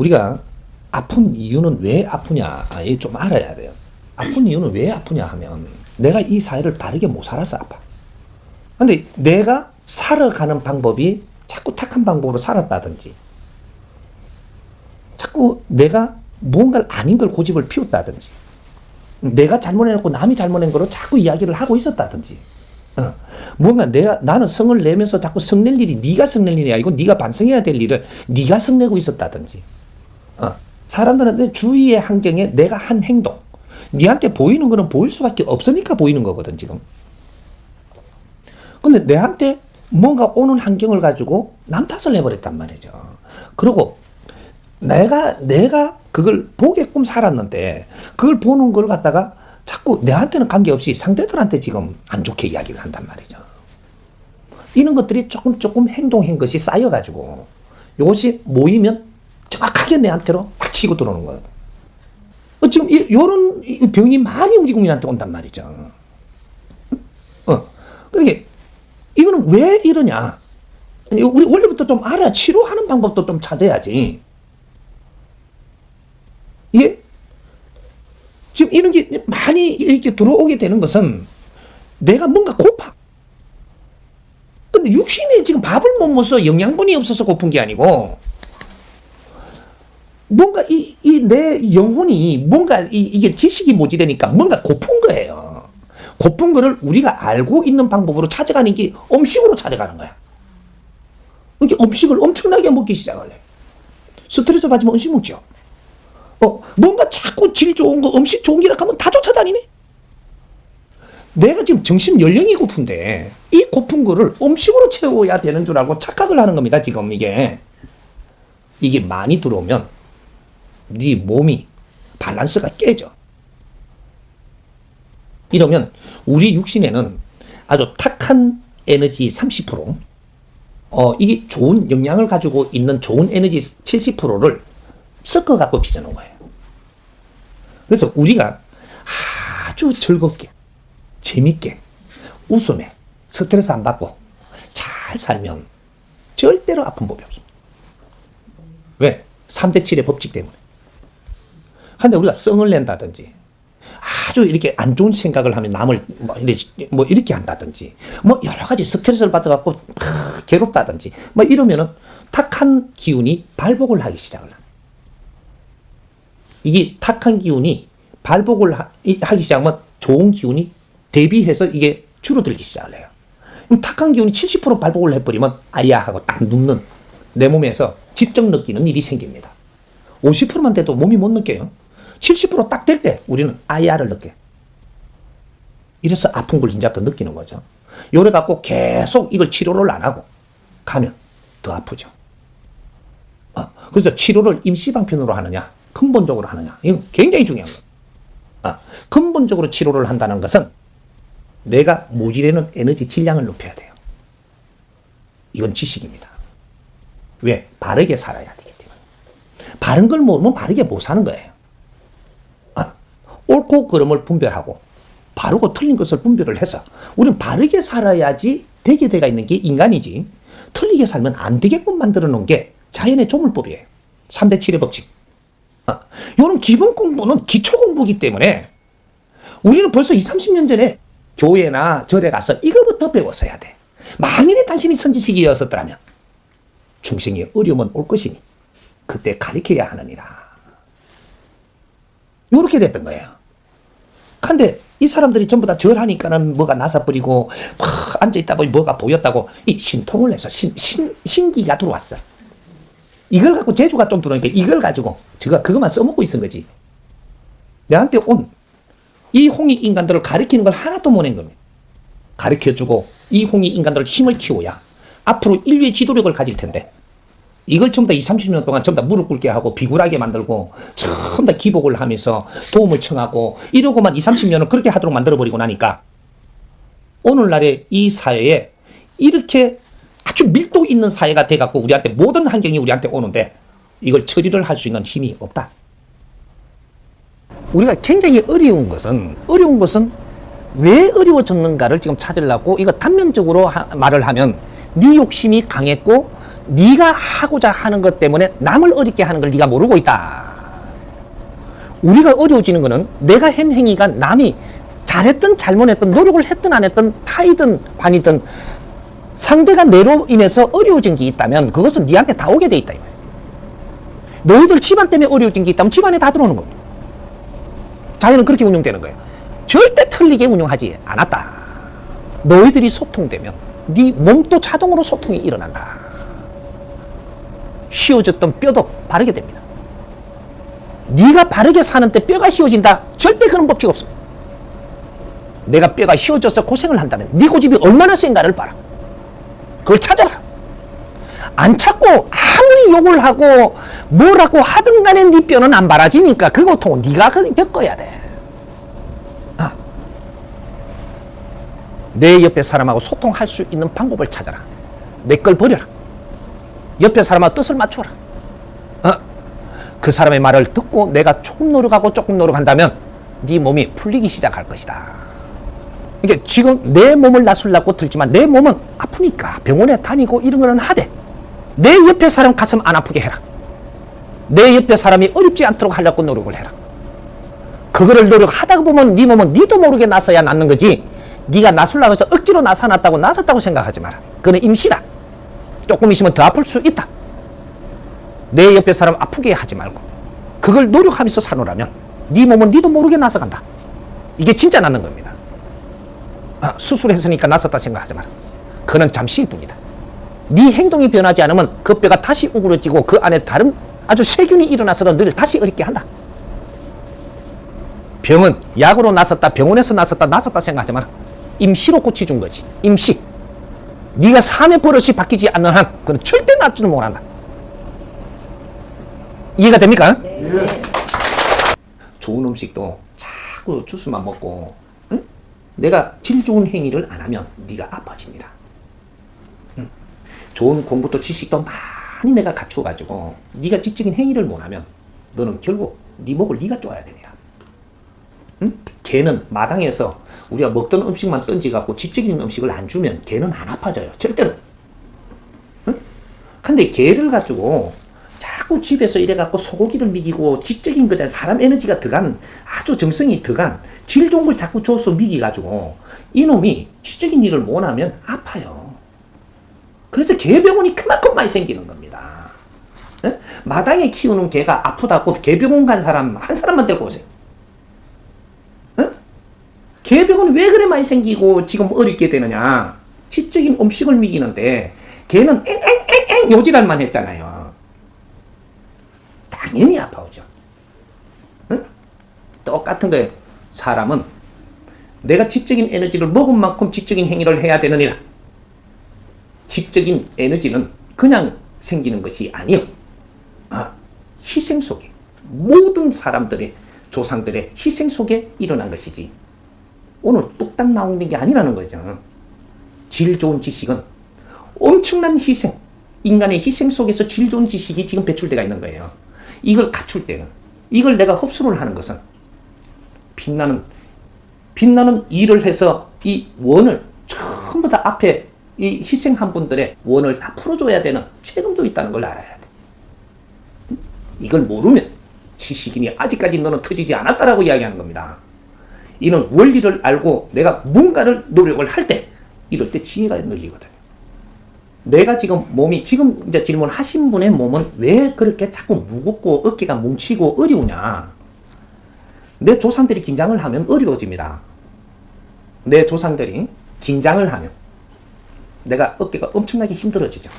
우리가 아픈 이유는 왜 아프냐 아, 이좀 알아야 돼요. 아픈 이유는 왜 아프냐 하면 내가 이 사회를 바르게 못 살아서 아파. 근데 내가 살아가는 방법이 자꾸 착한 방법으로 살았다든지 자꾸 내가 무언가를 아닌 걸 고집을 피웠다든지 내가 잘못해놓고 남이 잘못한 거로 자꾸 이야기를 하고 있었다든지 어. 뭔가 내가 나는 성을 내면서 자꾸 성낼 일이 네가 성낼 일이 아니고 네가 반성해야 될 일을 네가 성내고 있었다든지 어. 사람들은 내 주위의 환경에 내가 한 행동 네한테 보이는 거는 보일 수밖에 없으니까 보이는 거거든 지금 근데 내한테 뭔가 오는 환경을 가지고 남 탓을 해버렸단 말이죠 그리고 내가 내가 그걸 보게끔 살았는데 그걸 보는 걸 갖다가 자꾸 내한테는 관계없이 상대들한테 지금 안 좋게 이야기를 한단 말이죠. 이런 것들이 조금 조금 행동한 것이 쌓여가지고 이것이 모이면 정확하게 내한테로 딱 치고 들어오는 거예요. 어, 지금 이, 요런 이 병이 많이 우리 국민한테 온단 말이죠. 어, 그러니까 이거는 왜 이러냐? 우리 원래부터 좀 알아 치료하는 방법도 좀 찾아야지. 이게 지금 이런 게 많이 이렇게 들어오게 되는 것은 내가 뭔가 고파. 근데 육신에 지금 밥을 못 먹어서 영양분이 없어서 고픈 게 아니고 뭔가 이, 이 내 영혼이 뭔가 이, 이게 지식이 모자라니까 뭔가 고픈 거예요. 고픈 거를 우리가 알고 있는 방법으로 찾아가는 게 음식으로 찾아가는 거야. 이게 음식을 엄청나게 먹기 시작을 해. 스트레스 받으면 음식 먹죠. 어, 뭔가 자꾸 질 좋은 거, 음식 좋은 기라 하면 다 쫓아다니네? 내가 지금 정신 연령이 고픈데, 이 고픈 거를 음식으로 채워야 되는 줄 알고 착각을 하는 겁니다, 지금 이게. 이게 많이 들어오면, 네 몸이 밸런스가 깨져. 이러면, 우리 육신에는 아주 탁한 에너지 30%, 어, 이게 좋은 영향을 가지고 있는 좋은 에너지 70%를 섞어갖고 빚어놓은 거예요. 그래서 우리가 아주 즐겁게, 재밌게, 웃음에, 스트레스 안 받고 잘 살면 절대로 아픈 법이 없습니다. 왜? 3대 7의 법칙 때문에. 근데 우리가 성을 낸다든지, 아주 이렇게 안 좋은 생각을 하면 남을 뭐 이렇게, 뭐 이렇게 한다든지, 뭐 여러 가지 스트레스를 받아갖고 막 괴롭다든지, 뭐 이러면은 탁한 기운이 발복을 하기 시작을 합니다. 이게 탁한 기운이 발복을 하, 이- 하기 시작하면 좋은 기운이 대비해서 이게 줄어들기 시작을 해요. 탁한 기운이 70% 발복을 해버리면 아야 하고 딱 눕는 내 몸에서 직접 느끼는 일이 생깁니다. 50%만 돼도 몸이 못 느껴요. 70%딱 될 때 우리는 아야를 느껴요. 이래서 아픈 걸 이제부터 느끼는 거죠. 요래 갖고 계속 이걸 치료를 안 하고 가면 더 아프죠. 어, 그래서 치료를 임시방편으로 하느냐, 근본적으로 하느냐, 이건 굉장히 중요한 거예요. 아, 근본적으로 치료를 한다는 것은 내가 모질에는 에너지 질량을 높여야 돼요. 이건 지식입니다. 왜? 바르게 살아야 되기 때문에. 바른 걸 모르면 바르게 못 사는 거예요. 아, 옳고 그름을 분별하고 바르고 틀린 것을 분별을 해서 우리는 바르게 살아야지 되게 돼가 있는 게 인간이지 틀리게 살면 안 되게끔 만들어 놓은 게 자연의 조물법이에요. 3대 7의 법칙. 아, 이런 기본 공부는 기초 공부이기 때문에 우리는 벌써 20, 30년 전에 교회나 절에 가서 이거부터 배웠어야 돼. 만일에 당신이 선지식이었었더라면 중생의 어려움은 올 것이니 그때 가리켜야 하느니라. 요렇게 됐던 거예요. 근데 이 사람들이 전부 다 절하니까는 뭐가 나서버리고 막 앉아있다 보니 뭐가 보였다고 이 신통을 해서 신, 신, 신기가 들어왔어. 이걸 갖고 재주가 좀 들어오니까 이걸 가지고 제가 그것만 써먹고 있은 거지. 내한테 온 이 홍익 인간들을 가리키는 걸 하나도 못낸 겁니다. 가르쳐주고 이 홍익 인간들을 힘을 키워야 앞으로 인류의 지도력을 가질 텐데 이걸 전부 다 20, 30년 동안 전부 다 무릎 꿇게 하고 비굴하게 만들고 전부 다 기복을 하면서 도움을 청하고 이러고만 20, 30년을 그렇게 하도록 만들어버리고 나니까 오늘날의 이 사회에 이렇게 아주 밀도 있는 사회가 돼갖고 우리한테 모든 환경이 우리한테 오는데 이걸 처리를 할 수 있는 힘이 없다. 우리가 굉장히 어려운 것은 어려운 것은 왜 어려워졌는가를 지금 찾으려고 이거 단면적으로 하- 말을 하면 네 욕심이 강했고 네가 하고자 하는 것 때문에 남을 어렵게 하는 걸 네가 모르고 있다. 우리가 어려워지는 거는 내가 한 행위가 남이 잘했든 잘못했든 노력을 했든 안 했든 타이든 반이든 상대가 내로 인해서 어려워진 게 있다면 그것은 네한테 다 오게 돼 있다. 너희들 집안 때문에 어려워진 게 있다면 집안에 다 들어오는 겁니다. 자연은 그렇게 운영되는 거예요. 절대 틀리게 운영하지 않았다. 너희들이 소통되면 네 몸도 자동으로 소통이 일어난다. 휘어졌던 뼈도 바르게 됩니다. 네가 바르게 사는데 뼈가 휘어진다. 절대 그런 법칙 없어. 내가 뼈가 휘어져서 고생을 한다면 네 고집이 얼마나 센가를 봐라. 그걸 찾아라. 안 찾고 아무리 욕을 하고 뭐라고 하든 간에 네 뼈는 안 바라지니까 그 고통은 네가 그- 겪어야 돼. 아. 내 옆에 사람하고 소통할 수 있는 방법을 찾아라. 내 걸 버려라. 옆에 사람하고 뜻을 맞춰라. 어? 그 사람의 말을 듣고 내가 조금 노력하고 조금 노력한다면 네 몸이 풀리기 시작할 것이다. 이게 지금 내 몸을 나술라고 들지만 내 몸은 아프니까 병원에 다니고 이런 거는 하되 내 옆에 사람 가슴 안 아프게 해라. 내 옆에 사람이 어렵지 않도록 하려고 노력을 해라. 그거를 노력하다 보면 네 몸은 니도 모르게 나서야 낫는 거지. 네가 나술라고 해서 억지로 나서놨다고 나섰다고 생각하지 마라. 그는 임시다. 조금 있으면 더 아플 수 있다. 내 옆에 사람 아프게 하지 말고 그걸 노력하면서 사노라면 네 몸은 니도 모르게 나서간다. 이게 진짜 낫는 겁니다. 아, 수술했으니까 나섰다 생각하지 마라. 그는 잠시일 뿐이다. 네 행동이 변하지 않으면 그 뼈가 다시 우그러지고 그 안에 다른 아주 세균이 일어나서도 늘 다시 어렵게 한다. 병은 약으로 나섰다, 병원에서 나섰다, 나섰다 생각하지 마라. 임시로 고쳐준 거지. 임시. 네가 삶의 버릇이 바뀌지 않는 한 그는 절대 낫지는 못한다. 이해가 됩니까? 좋은 음식도 자꾸 주스만 먹고 응? 내가 질 좋은 행위를 안 하면 네가 아파집니다. 응? 좋은 공부도 지식도 많이 내가 갖추어가지고 네가 지적인 행위를 못하면 너는 결국 네 목을 네가 쪼아야 되니라. 응? 개는 마당에서 우리가 먹던 음식만 던지갖고 지적인 음식을 안 주면 개는 안 아파져요. 절대로. 응? 근데 개를 가지고 자꾸 집에서 이래갖고 소고기를 먹이고 지적인 거잖아. 사람 에너지가 들어간 아주 정성이 들어간 질 좋은 걸 자꾸 줘서 먹이가지고 이놈이 지적인 일을 못하면 아파요. 그래서 개병원이 그만큼 많이 생기는 겁니다. 예? 마당에 키우는 개가 아프다고 개병원 간 사람 한 사람만 데리고 오세요. 예? 개병원이 왜 그래 많이 생기고 지금 어렵게 되느냐? 지적인 음식을 먹이는데 개는 앵앵앵앵 요지랄만 했잖아요. 당연히 아파오죠. 응? 똑같은 거예요. 사람은 내가 지적인 에너지를 먹은 만큼 지적인 행위를 해야 되느니라. 지적인 에너지는 그냥 생기는 것이 아니요. 아, 희생 속에 모든 사람들의 조상들의 희생 속에 일어난 것이지. 오늘 뚝딱 나오는 게 아니라는 거죠. 질 좋은 지식은 엄청난 희생, 인간의 희생 속에서 질 좋은 지식이 지금 배출되어 있는 거예요. 이걸 갖출 때는, 이걸 내가 흡수를 하는 것은 빛나는, 빛나는 일을 해서 이 원을 전부 다 앞에 이 희생한 분들의 원을 다 풀어줘야 되는 책임도 있다는 걸 알아야 돼. 이걸 모르면 지식인이 아직까지 너는 터지지 않았다라고 이야기하는 겁니다. 이는 원리를 알고 내가 뭔가를 노력을 할 때 이럴 때 지혜가 늘리거든요. 내가 지금 몸이 지금 이제 질문하신 분의 몸은 왜 그렇게 자꾸 무겁고 어깨가 뭉치고 어려우냐? 내 조상들이 긴장을 하면 어려워집니다. 내 조상들이 긴장을 하면 내가 어깨가 엄청나게 힘들어지죠.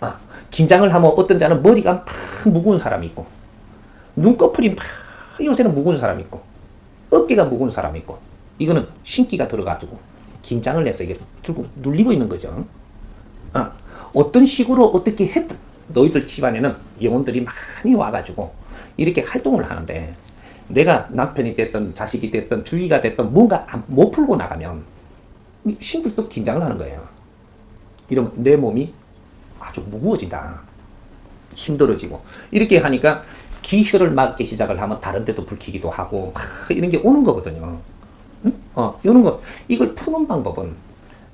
아, 긴장을 하면 어떤 자는 머리가 막 무거운 사람이 있고 눈꺼풀이 막 요새는 무거운 사람이 있고 어깨가 무거운 사람이 있고 이거는 신기가 들어가지고 긴장을 해서 이게 들고 눌리고 있는 거죠. 아, 어떤 식으로 어떻게 했든 너희들 집안에는 영혼들이 많이 와가지고 이렇게 활동을 하는데 내가 남편이 됐든 자식이 됐든 주위가 됐든 뭔가 안- 못 풀고 나가면 이 신들도 긴장을 하는 거예요. 이러면 내 몸이 아주 무거워진다. 힘들어지고 이렇게 하니까 기혈을 막기 시작을 하면 다른 데도 불키기도 하고 막 이런 게 오는 거거든요. 응? 어, 이런 거 이걸 푸는 방법은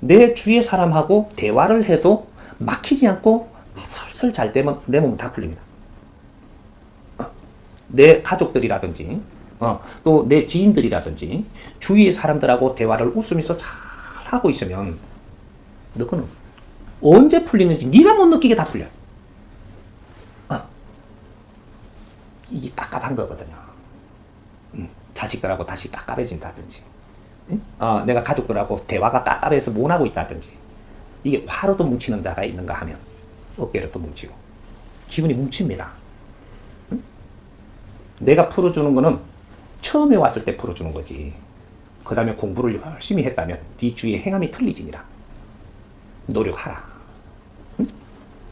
내 주위의 사람하고 대화를 해도 막히지 않고 이것을 잘 되면 내 몸은 다 풀립니다. 어, 내 가족들이라든지 어, 또 내 지인들이라든지 주위의 사람들하고 대화를 웃으면서 잘 하고 있으면 너거는 언제 풀리는지 네가 못 느끼게 다 풀려요. 이게 깝깝한 거거든요. 음, 자식들하고 다시 깝깝해진다든지 응? 어, 내가 가족들하고 대화가 깝깝해서 못하고 있다든지 이게 화로도 뭉치는 자가 있는가 하면 어깨로도 뭉치고 기분이 뭉칩니다. 응? 내가 풀어주는 거는 처음에 왔을 때 풀어주는 거지. 그 다음에 공부를 열심히 했다면 네 주위에 행함이 틀리지니라. 노력하라. 응?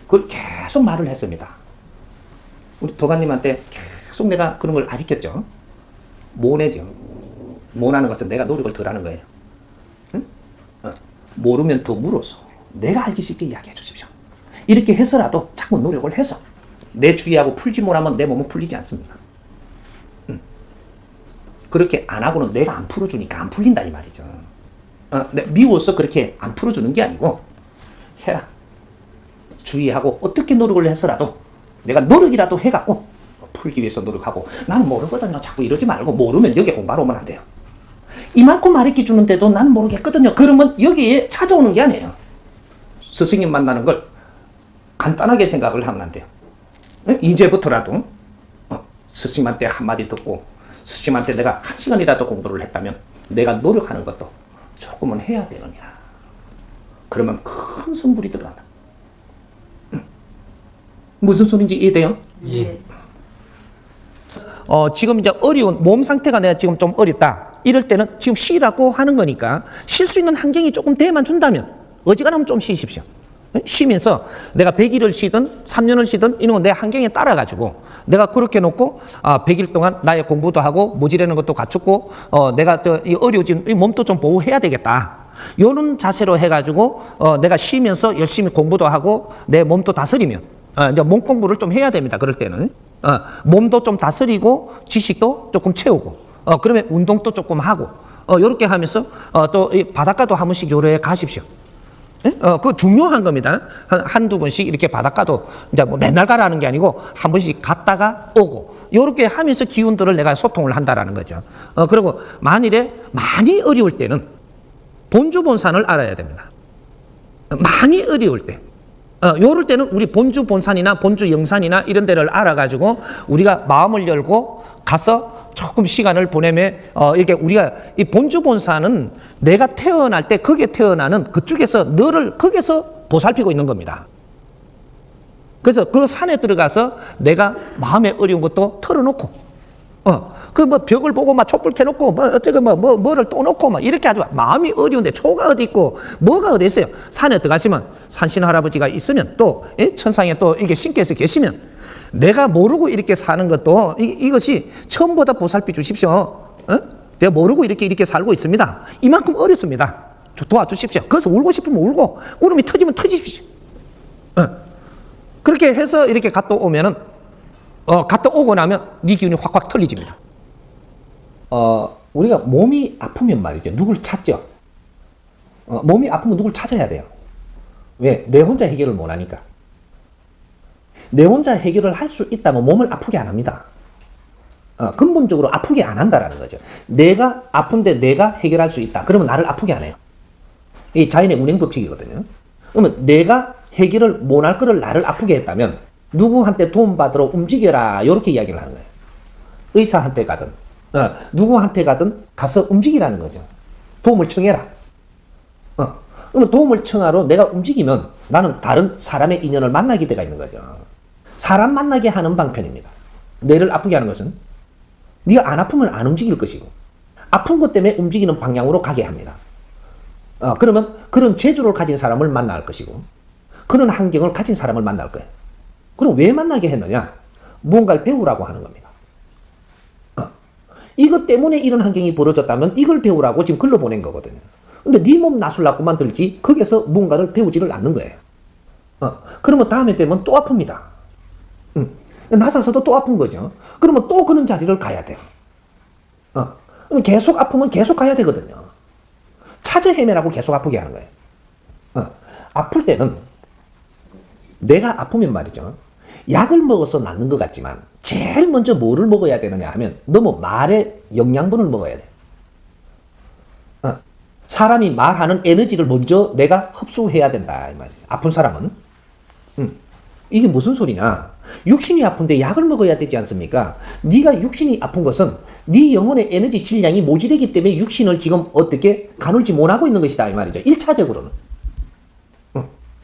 그걸 계속 말을 했습니다. 우리 도가님한테 계속 내가 그런 걸 가르쳤죠. 모내죠. 모나는 것은 내가 노력을 덜 하는 거예요. 응? 어, 모르면 더 물어서 내가 알기 쉽게 이야기해 주십시오. 이렇게 해서라도 자꾸 노력을 해서 내 주위하고 풀지 못하면 내 몸은 풀리지 않습니다. 응. 그렇게 안 하고는 내가 안 풀어주니까 안 풀린다 이 말이죠. 어, 내- 미워서 그렇게 안 풀어주는 게 아니고 해라. 주의하고 어떻게 노력을 해서라도 내가 노력이라도 해갖고 풀기 위해서 노력하고 나는 모르거든요. 자꾸 이러지 말고 모르면 여기 공부하러 오면 안 돼요. 이만큼 가르쳐 주는데도 나는 모르겠거든요. 그러면 여기에 찾아오는 게 아니에요. 스승님 만나는 걸 간단하게 생각을 하면 안 돼요. 예? 이제부터라도 어, 스승님한테 한마디 듣고 스승님한테 내가 한 시간이라도 공부를 했다면 내가 노력하는 것도 조금은 해야 되느니라. 그러면 큰 승부리 들어간다. 음. 무슨 소린지 이해돼요? 예. 어, 지금 이제 어려운 몸 상태가 내가 지금 좀 어렵다. 이럴 때는 지금 쉬라고 하는 거니까 쉴 수 있는 환경이 조금 돼만 준다면 어지간하면 좀 쉬십시오. 쉬면서 내가 100일을 쉬든 3년을 쉬든 이런 건 내 환경에 따라 가지고 내가 그렇게 놓고 아 100일 동안 나의 공부도 하고 모지라는 것도 갖췄고 어 내가 저 이 어려워진 이 몸도 좀 보호해야 되겠다. 요런 자세로 해가지고 어 내가 쉬면서 열심히 공부도 하고 내 몸도 다스리면 어, 이제 몸 공부를 좀 해야 됩니다. 그럴 때는 어, 몸도 좀 다스리고 지식도 조금 채우고 어, 그러면 운동도 조금 하고 어, 이렇게 하면서 어, 또이 바닷가도 한 번씩 요래 가십시오. 예? 어, 그 중요한 겁니다. 한, 한두 번씩 이렇게 바닷가도 이제 뭐 맨날 가라는 게 아니고 한 번씩 갔다가 오고 요렇게 하면서 기운들을 내가 소통을 한다라는 거죠. 어, 그리고 만일에 많이 어려울 때는 본주 본산을 알아야 됩니다. 많이 어려울 때. 어, 요럴 때는 우리 본주 본산이나 본주 영산이나 이런 데를 알아가지고 우리가 마음을 열고 가서 조금 시간을 보내면 어, 이렇게 우리가 이 본주 본산은 내가 태어날 때 거기에 태어나는 그쪽에서 너를 거기서 보살피고 있는 겁니다. 그래서 그 산에 들어가서 내가 마음에 어려운 것도 털어놓고 어, 그 뭐 벽을 보고 막 촛불 켜놓고 뭐 어쩌고 뭐, 뭐 뭐를 또 놓고 막 이렇게 하지 마. 마음이 어려운데 초가 어디 있고 뭐가 어디 있어요. 산에 들어가시면 산신 할아버지가 있으면 또 예? 천상에 또 이게 신께서 계시면 내가 모르고 이렇게 사는 것도 이, 이것이 처음보다 보살피 주십시오. 어? 내가 모르고 이렇게 이렇게 살고 있습니다. 이만큼 어렵습니다. 저 도와주십시오. 그래서 울고 싶으면 울고 울음이 터지면 터지십시오. 어. 그렇게 해서 이렇게 갔다 오면은 어, 갔다 오고 나면 네 기운이 확확 털리집니다. 어, 우리가 몸이 아프면 말이죠. 누굴 찾죠? 어, 몸이 아프면 누굴 찾아야 돼요. 왜? 내 혼자 해결을 못 하니까. 내 혼자 해결을 할 수 있다면 몸을 아프게 안 합니다. 어, 근본적으로 아프게 안 한다라는 거죠. 내가 아픈데 내가 해결할 수 있다. 그러면 나를 아프게 안 해요. 이 자연의 운행 법칙이거든요. 그러면 내가 해결을 못할 거를 나를 아프게 했다면 누구한테 도움 받으러 움직여라. 이렇게 이야기를 하는 거예요. 의사한테 가든 어, 누구한테 가든 가서 움직이라는 거죠. 도움을 청해라. 어, 그러면 도움을 청하러 내가 움직이면 나는 다른 사람의 인연을 만나게 돼가 있는 거죠. 사람 만나게 하는 방편입니다. 뇌를 아프게 하는 것은 네가 안 아프면 안 움직일 것이고 아픈 것 때문에 움직이는 방향으로 가게 합니다. 어, 그러면 그런 재주를 가진 사람을 만날 것이고 그런 환경을 가진 사람을 만날 거예요. 그럼 왜 만나게 했느냐? 무언가를 배우라고 하는 겁니다. 어, 이것 때문에 이런 환경이 벌어졌다면 이걸 배우라고 지금 글로 보낸 거거든요. 근데 네 몸 나술라고 만 들지 거기서 무언가를 배우지를 않는 거예요. 어, 그러면 다음에 되면 또 아픕니다. 음, 나서서도 또 아픈 거죠. 그러면 또 그런 자리를 가야 돼요. 어, 그럼 계속 아프면 계속 가야 되거든요. 찾아 헤매라고 계속 아프게 하는 거예요. 어, 아플 때는 내가 아프면 말이죠. 약을 먹어서 낫는 것 같지만 제일 먼저 뭐를 먹어야 되느냐 하면 너무 말의 영양분을 먹어야 돼. 어, 사람이 말하는 에너지를 먼저 내가 흡수해야 된다 이 말이죠. 아픈 사람은. 음, 이게 무슨 소리냐? 육신이 아픈데 약을 먹어야 되지 않습니까? 네가 육신이 아픈 것은 네 영혼의 에너지 질량이 모자르기 때문에 육신을 지금 어떻게 가눌지 못하고 있는 것이다 이 말이죠. 1차적으로는.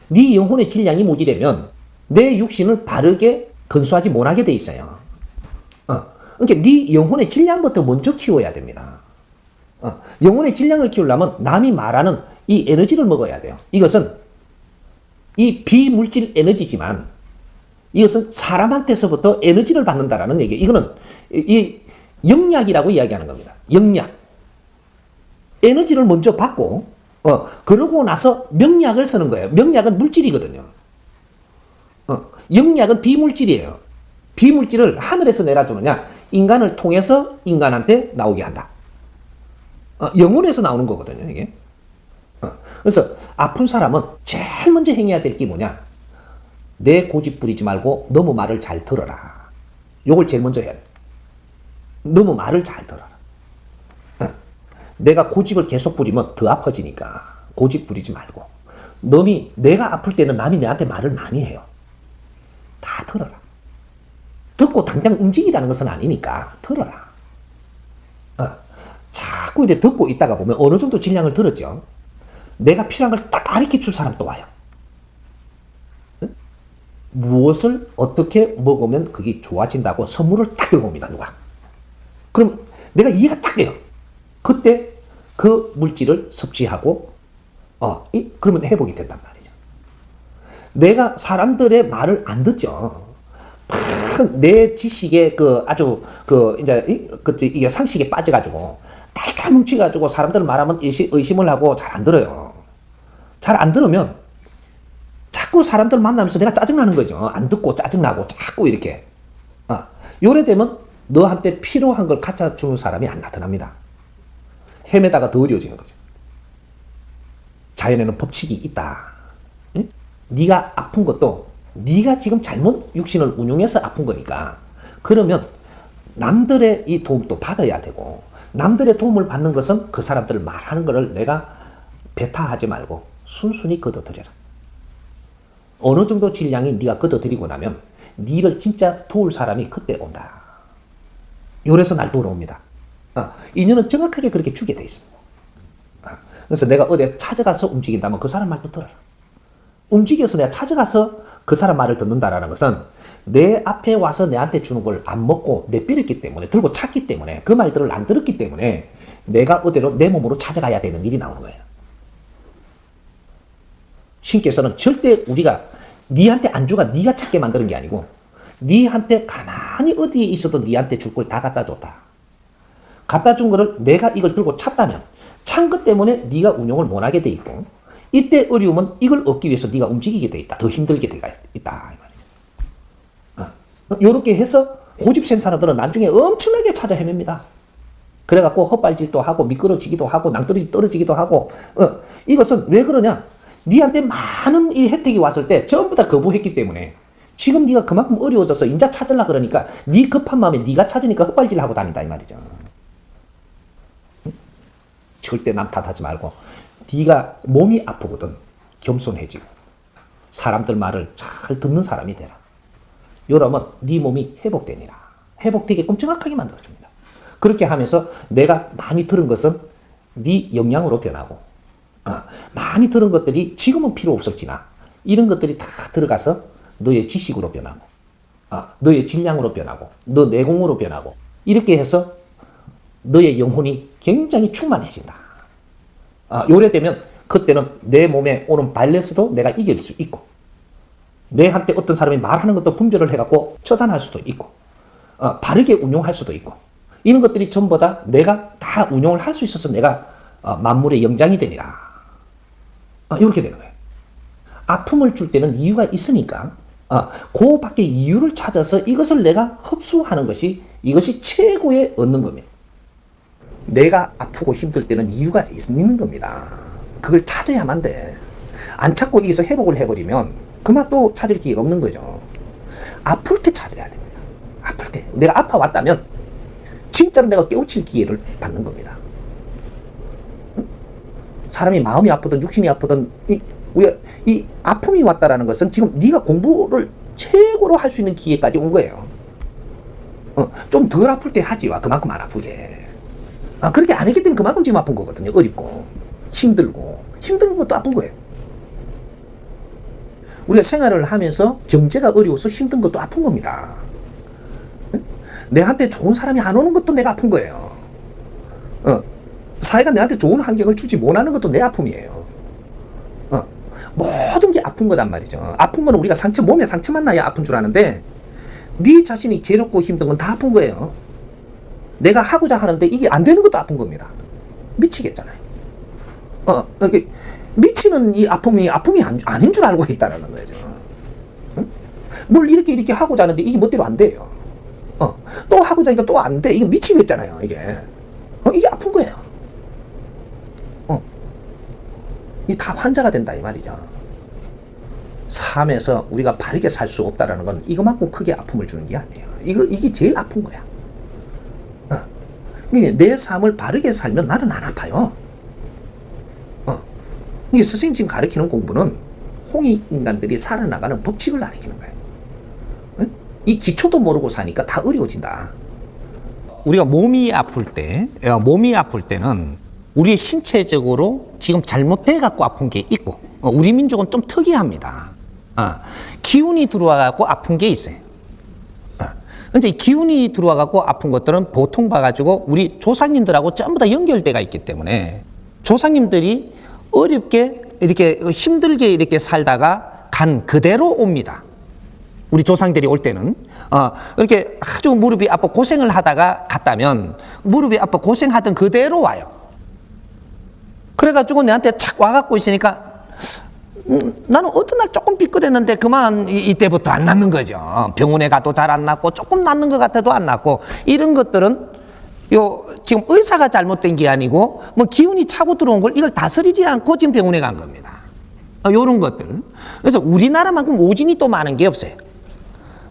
네 영혼의 질량이 모자라면 내 육신을 바르게 건수하지 못하게 돼 있어요. 어. 그러니까 네 영혼의 질량부터 먼저 키워야 됩니다. 어. 영혼의 질량을 키우려면 남이 말하는 이 에너지를 먹어야 돼요. 이것은 이 비물질 에너지지만 이것은 사람한테서부터 에너지를 받는다라는 얘기. 이거는 이 영약이라고 이야기하는 겁니다. 영약. 에너지를 먼저 받고 어 그러고 나서 명약을 쓰는 거예요. 명약은 물질이거든요. 어 영약은 비물질이에요. 비물질을 하늘에서 내려주느냐 인간을 통해서 인간한테 나오게 한다. 어, 영혼에서 나오는 거거든요. 이게. 어, 그래서 아픈 사람은 제일 먼저 행해야 될 게 뭐냐? 내 고집 부리지 말고 너무 말을 잘 들어라. 요걸 제일 먼저 해야 돼. 너무 말을 잘 들어라. 어, 내가 고집을 계속 부리면 더 아파지니까 고집 부리지 말고 남이 내가 아플 때는 남이 내한테 말을 많이 해요. 다 들어라. 듣고 당장 움직이라는 것은 아니니까 들어라. 어, 자꾸 이제 듣고 있다가 보면 어느 정도 질량을 들었죠. 내가 필요한 걸 딱 가르쳐 줄 사람 또 와요. 응? 무엇을 어떻게 먹으면 그게 좋아진다고 선물을 딱 들고 옵니다, 누가. 그럼 내가 이해가 딱 돼요. 그때 그 물질을 섭취하고, 어, 이, 그러면 회복이 된단 말이죠. 내가 사람들의 말을 안 듣죠. 막내 지식에 그 아주 그 이제 이- 그 이게 상식에 빠져가지고 달달 뭉치가지고 사람들 말하면 의심, 의심을 하고 잘 안 들어요. 잘 안 들으면 자꾸 사람들 만나면서 내가 짜증나는 거죠. 안 듣고 짜증나고 자꾸 이렇게. 어, 요래 되면 너한테 필요한 걸 갖다 주는 사람이 안 나타납니다. 헤매다가 더 어려워지는 거죠. 자연에는 법칙이 있다. 응? 네가 아픈 것도 네가 지금 잘못 육신을 운용해서 아픈 거니까 그러면 남들의 이 도움도 받아야 되고 남들의 도움을 받는 것은 그 사람들 말하는 거를 내가 배타하지 말고 순순히 걷어들여라. 어느 정도 질량이 네가 걷어들이고 나면 니를 진짜 도울 사람이 그때 온다. 요래서 날 도우러 옵니다. 어, 인연은 정확하게 그렇게 주게 돼 있습니다. 어, 그래서 내가 어디 찾아가서 움직인다면 그 사람 말도 들어라. 움직여서 내가 찾아가서 그 사람 말을 듣는다라는 것은 내 앞에 와서 내한테 주는 걸 안 먹고 내버렸기 때문에 들고 찾기 때문에 그 말들을 안 들었기 때문에 내가 어디로 내 몸으로 찾아가야 되는 일이 나오는 거예요. 신께서는 절대 우리가 니한테 안 주가 니가 찾게 만드는 게 아니고 니한테 가만히 어디에 있어도 니한테 줄 걸 다 갖다 줬다. 갖다 준 거를 내가 이걸 들고 찾다면 찬 것 때문에 네가 운용을 못하게 돼 있고 이때 어려움은 이걸 얻기 위해서 네가 움직이게 돼 있다. 더 힘들게 돼 있다. 이 말이죠. 어. 이렇게 해서 고집 센 사람들은 나중에 엄청나게 찾아 헤맵니다. 그래갖고 헛발질도 하고 미끄러지기도 하고 낭떠러지 떨어지기도 하고 어, 이것은 왜 그러냐? 니한테 많은 이 혜택이 왔을 때 전부 다 거부했기 때문에 지금 네가 그만큼 어려워져서 인자 찾으려 그러니까 네 급한 마음에 네가 찾으니까 헛발질 하고 다닌다 이 말이죠. 응? 절대 남 탓하지 말고 네가 몸이 아프거든 겸손해지고 사람들 말을 잘 듣는 사람이 되라. 이러면 네 몸이 회복되니라. 회복되게끔 정확하게 만들어줍니다. 그렇게 하면서 내가 많이 들은 것은 네 영향으로 변하고 어, 많이 들은 것들이 지금은 필요 없을지나 이런 것들이 다 들어가서 너의 지식으로 변하고 어, 너의 질량으로 변하고 너 내공으로 변하고 이렇게 해서 너의 영혼이 굉장히 충만해진다. 어, 요래 되면 그때는 내 몸에 오는 바이러스도 내가 이길 수 있고 내한테 어떤 사람이 말하는 것도 분별을 해갖고 처단할 수도 있고 어, 바르게 운용할 수도 있고 이런 것들이 전부 다 내가 다 운용을 할 수 있어서 내가 어, 만물의 영장이 되니라. 어, 이렇게 되는 거예요. 아픔을 줄 때는 이유가 있으니까 어, 그 밖에 이유를 찾아서 이것을 내가 흡수하는 것이 이것이 최고의 얻는 겁니다 내가 아프고 힘들 때는 이유가 있는 겁니다. 그걸 찾아야만 돼. 안 찾고 여기서 회복을 해버리면 그만 또 찾을 기회가 없는 거죠. 아플 때 찾아야 됩니다. 아플 때. 내가 아파왔다면 진짜로 내가 깨우칠 기회를 받는 겁니다. 사람이 마음이 아프든 육신이 아프든 이 이 아픔이 왔다라는 것은 지금 네가 공부를 최고로 할 수 있는 기회까지 온 거예요. 어, 좀 덜 아플 때 하지 와 그만큼 안 아프게. 아, 그렇게 안 했기 때문에 그만큼 지금 아픈 거거든요. 어렵고 힘들고 힘든 것도 아픈 거예요. 우리가 생활을 하면서 경제가 어려워서 힘든 것도 아픈 겁니다. 응? 내한테 좋은 사람이 안 오는 것도 내가 아픈 거예요. 어, 사회가 내한테 좋은 환경을 주지 못하는 것도 내 아픔이에요. 어, 모든 게 아픈 거단 말이죠. 아픈 거는 우리가 상처 몸에 상처만 나야 아픈 줄 아는데 네 자신이 괴롭고 힘든 건 다 아픈 거예요. 내가 하고자 하는데 이게 안 되는 것도 아픈 겁니다. 미치겠잖아요. 어, 이렇게 미치는 이 아픔이 아픔이 안, 아닌 줄 알고 있다는 거죠. 응? 뭘 이렇게 이렇게 하고자 하는데 이게 멋대로 안 돼요. 어, 또 하고자 하니까 또 안 돼. 이게 미치겠잖아요. 이게. 어, 이게 아픈 거예요. 어. 이다 환자가 된다 이 말이죠. 삶에서 우리가 바르게 살 수 없다라는 건 이거만큼 크게 아픔을 주는 게 아니에요. 이거 이게 제일 아픈 거야. 내 삶을 바르게 살면 나는 안 아파요. 어. 이게 선생님 지금 가르치는 공부는 홍익 인간들이 살아나가는 법칙을 가르치는 거예요. 응? 이 기초도 모르고 사니까 다 어려워진다. 우리가 몸이 아플 때, 어, 몸이 아플 때는 우리 신체적으로 지금 잘못돼 갖고 아픈 게 있고, 어, 우리 민족은 좀 특이합니다. 어, 기운이 들어와 갖고 아픈 게 있어요. 어, 근데 이 기운이 들어와 갖고 아픈 것들은 보통 봐가지고 우리 조상님들하고 전부 다 연결돼가 있기 때문에 조상님들이 어렵게 이렇게 힘들게 이렇게 살다가 간 그대로 옵니다. 우리 조상들이 올 때는 어, 이렇게 아주 무릎이 아파 고생을 하다가 갔다면 무릎이 아파 고생하던 그대로 와요. 그래가지고 내한테 착 와갖고 있으니까 음, 나는 어떤 날 조금 삐끗했는데 그만 이, 이때부터 안 낫는 거죠. 병원에 가도 잘 안 낫고 조금 낫는 것 같아도 안 낫고 이런 것들은 요 지금 의사가 잘못된 게 아니고 뭐 기운이 차고 들어온 걸 이걸 다스리지 않고 지금 병원에 간 겁니다. 어, 요런 것들. 그래서 우리나라만큼 오진이 또 많은 게 없어요.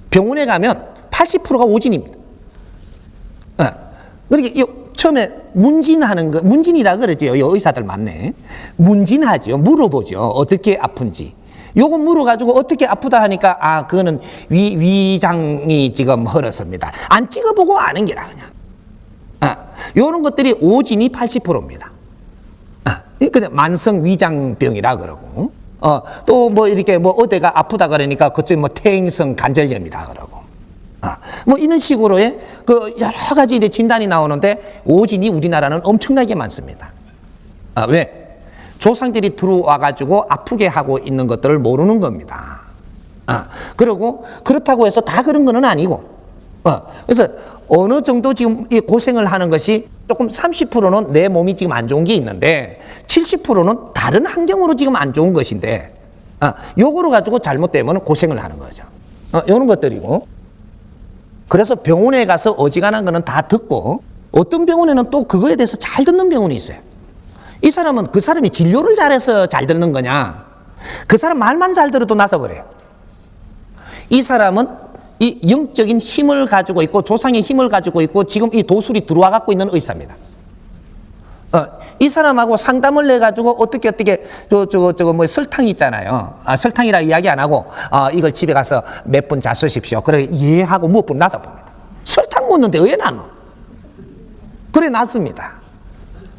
병원에 가면 80%가 오진입니다. 어. 그러니까 요 처음에 문진하는 거, 문진이라 그러죠. 요 의사들 많네. 문진하죠. 물어보죠. 어떻게 아픈지. 요거 물어가지고 어떻게 아프다 하니까 아 그거는 위 위장이 지금 hăr었습니다. 안 찍어보고 아는 게라 그냥. 아, 요런 것들이 오진이 80%입니다. 아, 그냥 만성 위장병이라 그러고, 어, 또 뭐 이렇게 뭐 어디가 아프다 그러니까 그쪽 뭐 퇴행성 관절염이다 그러고, 아, 뭐 이런 식으로의 그 여러 가지 이제 진단이 나오는데 오진이 우리나라는 엄청나게 많습니다. 아, 왜? 조상들이 들어와 가지고 아프게 하고 있는 것들을 모르는 겁니다. 아, 그리고 그렇다고 해서 다 그런 거는 아니고, 어, 그래서 어느 정도 지금 이 고생을 하는 것이 조금 30%는 내 몸이 지금 안 좋은 게 있는데 70%는 다른 환경으로 지금 안 좋은 것인데, 아, 요거를 가지고 잘못되면 고생을 하는 거죠. 어, 요런 것들이고. 그래서 병원에 가서 어지간한 거는 다 듣고 어떤 병원에는 또 그거에 대해서 잘 듣는 병원이 있어요. 이 사람은 그 사람이 진료를 잘해서 잘 듣는 거냐? 그 사람 말만 잘 들어도 나서 그래요. 이 사람은 이 영적인 힘을 가지고 있고 조상의 힘을 가지고 있고 지금 이 도술이 들어와 갖고 있는 의사입니다. 어, 이 사람하고 상담을 내 가지고 어떻게 어떻게 저 저거 저거 뭐 설탕 있잖아요. 아, 설탕이라 이야기 안 하고 아, 이걸 집에 가서 몇 분 자수십시오. 그래 이해하고 무엇분 나서 봅니다. 설탕 묻는데 왜 나노? 그래 놨습니다.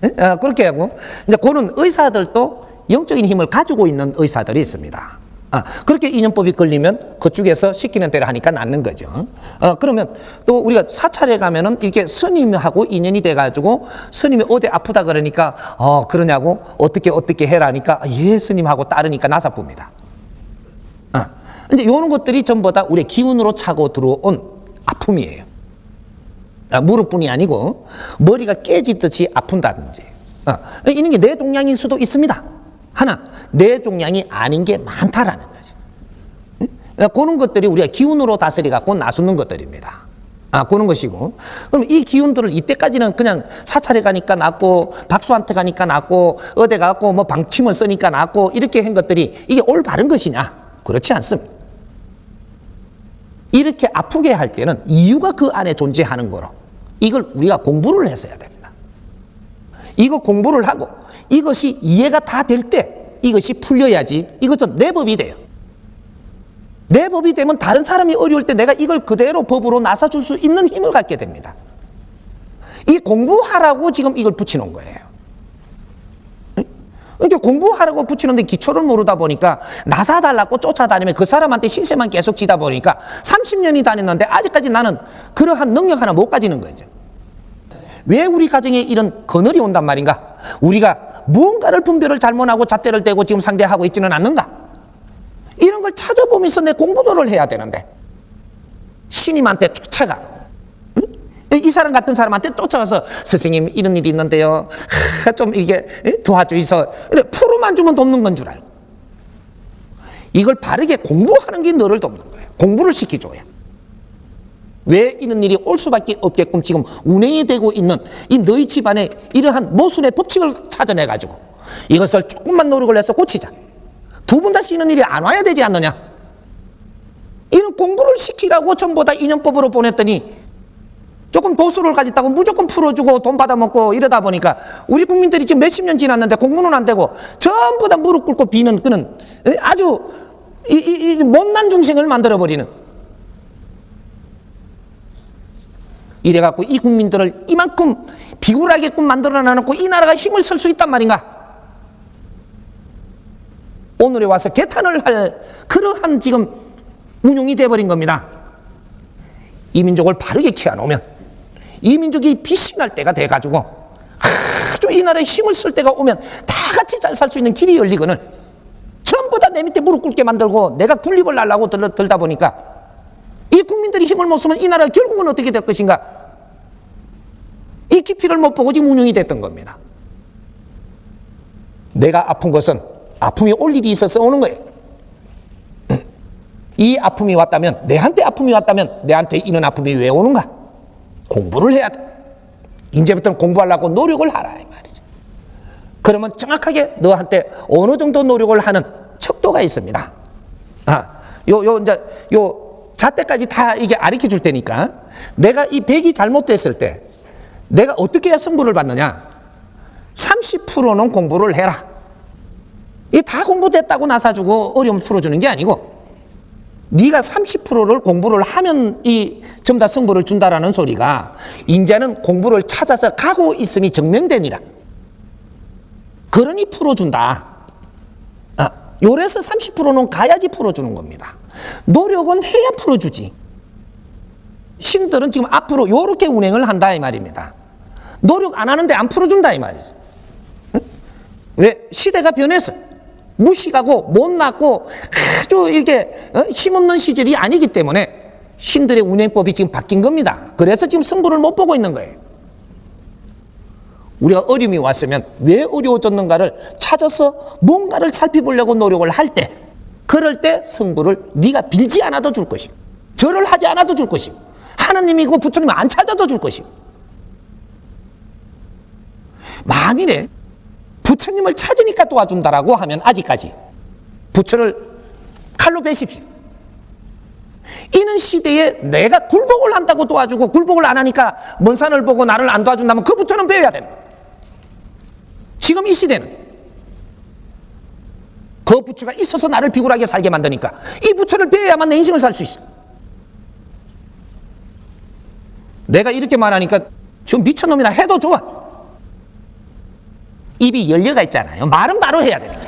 예? 어, 그렇게 하고 이제 그런 의사들도 영적인 힘을 가지고 있는 의사들이 있습니다. 아, 그렇게 인연법이 걸리면 그쪽에서 시키는 대로 하니까 낫는 거죠. 어, 그러면 또 우리가 사찰에 가면은 이렇게 스님하고 인연이 돼가지고 스님이 어디 아프다 그러니까 어, 그러냐고 어떻게 어떻게 해라니까 예, 스님하고 따르니까 나사 봅니다. 아, 이제 이런 것들이 전부 다 우리의 기운으로 차고 들어온 아픔이에요. 아, 무릎뿐이 아니고 머리가 깨지듯이 아픈다든지 어, 이런 게 뇌종양일 수도 있습니다. 하나 뇌 종양이 아닌 게 많다라는 거죠. 응? 그러니까 그런 것들이 우리가 기운으로 다스리 갖고 나서는 것들입니다. 아, 그런 것이고. 그럼 이 기운들을 이때까지는 그냥 사찰에 가니까 낫고, 박수한테 가니까 낫고, 어디 가고, 뭐 방침을 쓰니까 낫고, 이렇게 한 것들이 이게 올바른 것이냐? 그렇지 않습니다. 이렇게 아프게 할 때는 이유가 그 안에 존재하는 거로 이걸 우리가 공부를 해야 됩니다. 이거 공부를 하고 이것이 이해가 다 될 때 이것이 풀려야지 이것은 내 법이 돼요. 내 법이 되면 다른 사람이 어려울 때 내가 이걸 그대로 법으로 나서줄 수 있는 힘을 갖게 됩니다. 이 공부하라고 지금 이걸 붙여놓은 거예요. 이게 공부하라고 붙이는데 기초를 모르다 보니까 나사 달라고 쫓아다니면 그 사람한테 신세만 계속 지다 보니까 30년이 다녔는데 아직까지 나는 그러한 능력 하나 못 가지는 거죠. 왜 우리 가정에 이런 거늘이 온단 말인가? 우리가 무언가를 분별을 잘못하고 잣대를 떼고 지금 상대하고 있지는 않는가? 이런 걸 찾아보면서 내 공부도를 해야 되는데 신임한테 쫓아가고 응? 이 사람 같은 사람한테 쫓아가서 선생님 이런 일이 있는데요. 하, 좀 이게 도와주이소. 이래 프로만 주면 돕는 건 줄 알고. 이걸 바르게 공부하는 게 너를 돕는 거예요. 공부를 시켜줘야 왜 이런 일이 올 수밖에 없게끔 지금 운행이 되고 있는 이 너희 집안에 이러한 모순의 법칙을 찾아내 가지고 이것을 조금만 노력을 해서 고치자. 두번 다시 이런 일이 안 와야 되지 않느냐? 이런 공부를 시키라고 전부 다 인연법으로 보냈더니 조금 도수를 가졌다고 무조건 풀어주고 돈 받아먹고 이러다 보니까 우리 국민들이 지금 몇십 년 지났는데 공부는 안 되고 전부 다 무릎 꿇고 비는 그는 아주 이, 이, 이 못난 중생을 만들어버리는 이래갖고 이 국민들을 이만큼 비굴하게끔 만들어 놔놓고 이 나라가 힘을 쓸 수 있단 말인가? 오늘에 와서 개탄을 할 그러한 지금 운용이 돼버린 겁니다. 이 민족을 바르게 키워놓으면 이 민족이 빛이 날 때가 돼가지고 아주 이 나라에 힘을 쓸 때가 오면 다 같이 잘 살 수 있는 길이 열리거늘 전부 다 내 밑에 무릎 꿇게 만들고 내가 군립을 날라고 들, 들다 보니까 이 국민들이 힘을 못 쓰면 이 나라가 결국은 어떻게 될 것인가 이 깊이를 못 보고 지금 운영이 됐던 겁니다. 내가 아픈 것은 아픔이 올 일이 있어서 오는 거예요. 이 아픔이 왔다면, 내한테 아픔이 왔다면, 내한테 이런 아픔이 왜 오는가? 공부를 해야 돼. 이제부터는 공부하려고 노력을 하라, 이 말이죠. 그러면 정확하게 너한테 어느 정도 노력을 하는 척도가 있습니다. 아, 요, 요, 이제, 요, 잣대까지 다 이게 가르쳐 줄 테니까, 내가 이 백이 잘못됐을 때, 내가 어떻게 해야 승부를 받느냐? 30%는 공부를 해라. 이 다 공부됐다고 나사주고 어려움 풀어주는 게 아니고 네가 30%를 공부를 하면 이 전부 다 승부를 준다라는 소리가 이제는 공부를 찾아서 가고 있음이 증명되니라. 그러니 풀어준다. 아, 요래서 30%는 가야지 풀어주는 겁니다. 노력은 해야 풀어주지. 신들은 지금 앞으로 요렇게 운행을 한다 이 말입니다. 노력 안 하는데 안 풀어준다 이 말이죠. 응? 왜 시대가 변해서 무식하고 못났고 아주 이렇게 어? 힘없는 시절이 아니기 때문에 신들의 운행법이 지금 바뀐 겁니다. 그래서 지금 승부를 못 보고 있는 거예요. 우리가 어려움이 왔으면 왜 어려워졌는가를 찾아서 뭔가를 살펴보려고 노력을 할 때, 그럴 때 승부를 네가 빌지 않아도 줄 것이고, 절을 하지 않아도 줄 것이고, 하나님이고 부처님 안 찾아도 줄 것이고, 만일에 부처님을 찾으니까 도와준다라고 하면 아직까지 부처를 칼로 베십시오. 이는 시대에 내가 굴복을 한다고 도와주고 굴복을 안 하니까 먼 산을 보고 나를 안 도와준다면 그 부처는 배워야 되는 거예요. 지금 이 시대는 그 부처가 있어서 나를 비굴하게 살게 만드니까 이 부처를 배워야만 내 인생을 살 수 있어. 내가 이렇게 말하니까 좀 미친놈이나 해도 좋아. 입이 열려가 있잖아요. 말은 바로 해야 게.